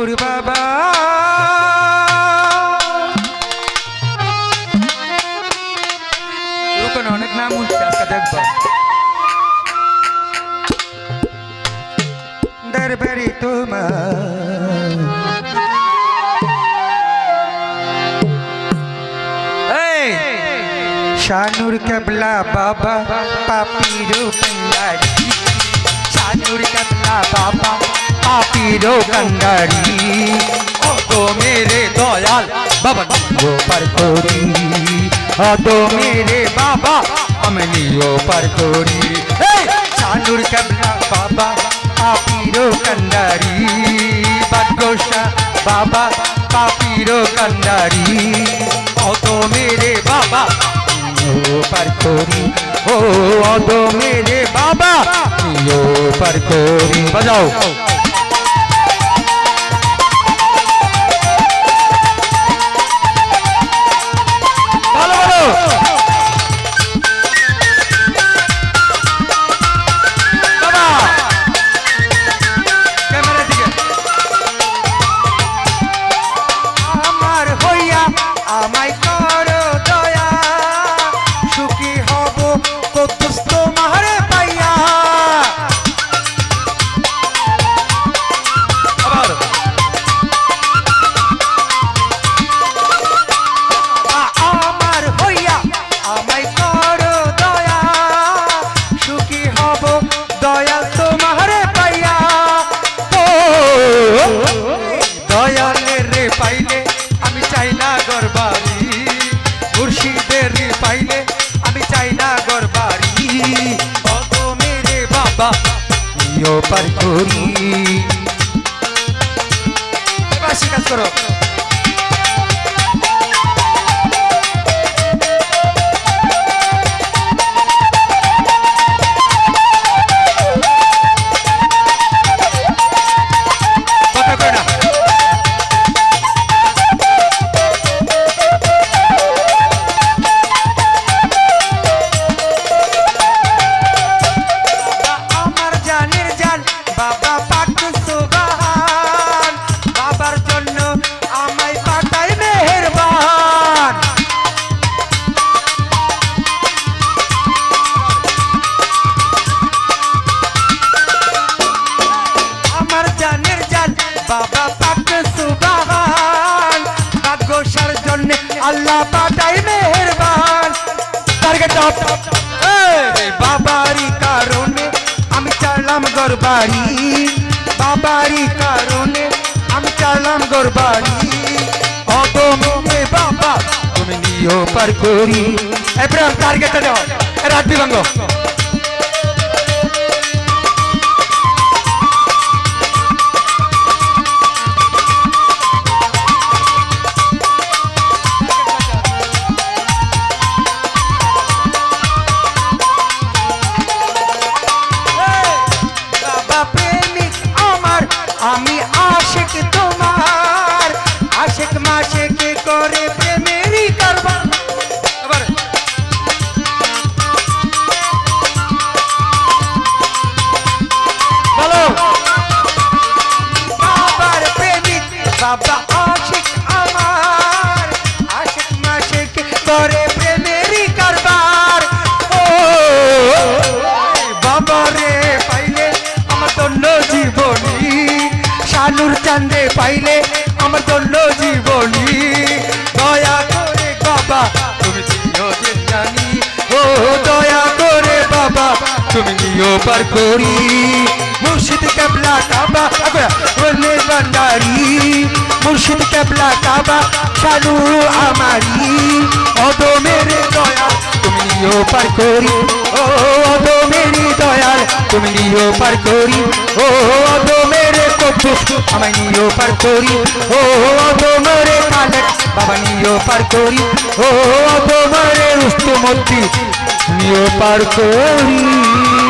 নূর বাবা। ওখানে অনেক নাম উঠছে, আজকে দরবারি তোমার। শানুর কেবলা বাবা, পাপিরো কন্ডারি শানুর কেবলা বাবা পাপিরো কন্ডারি ও তো মেরে দয়াল বাবা নিও পার করি। ও তো মেরে বাবা আমি নিও পার করি। এই শানুর বাবা পাপিরো কন্ডারি বাদগোসা বাবা পাপিরো কন্ডারি ও তো মেরে বাবা পার করি। ও অদ মেরে বাবা পার করি। বাজাও। বাবা নিও পার করি। এবার শিকার করো। আল্লাহ পাটাই মেহেরবান। টার্গেট অফ বাবারি কারণে আমি চালাম গরবাড়ি বাবারি কারণে আমি চালাম গরবাড়ি অত মনে বাবা, তুমি নিও পার করি। এবার টার্গেটটা দেওয়া করে প্রেমেরই কারবার। ও, বাবা রে, পাইলে আমার দন্য জীবনী। শানুর চান্দে পাইলে আমার দন্য জীবনী। দয়া করে বাবা, তুমি দিও জানি ও, দয়া করে বাবা, তুমি নিও পার করি। মুর্শিদ কেবলা কাবা বলে ভান্ডারি মুর্শিদ কেবলা কাবা শানু আমারি। অদ মেরে দয়া তুমি নিও পার করি। ও অদ মেরি দয়াল, তুমি নিও পার করি। ও অদ মেরে কপুস আমায় নিও পার করি। ও অদ মেরে কালেক বাবা নিও পার করি। ও অদ মেরে রুস্তমতি নিও পার করি।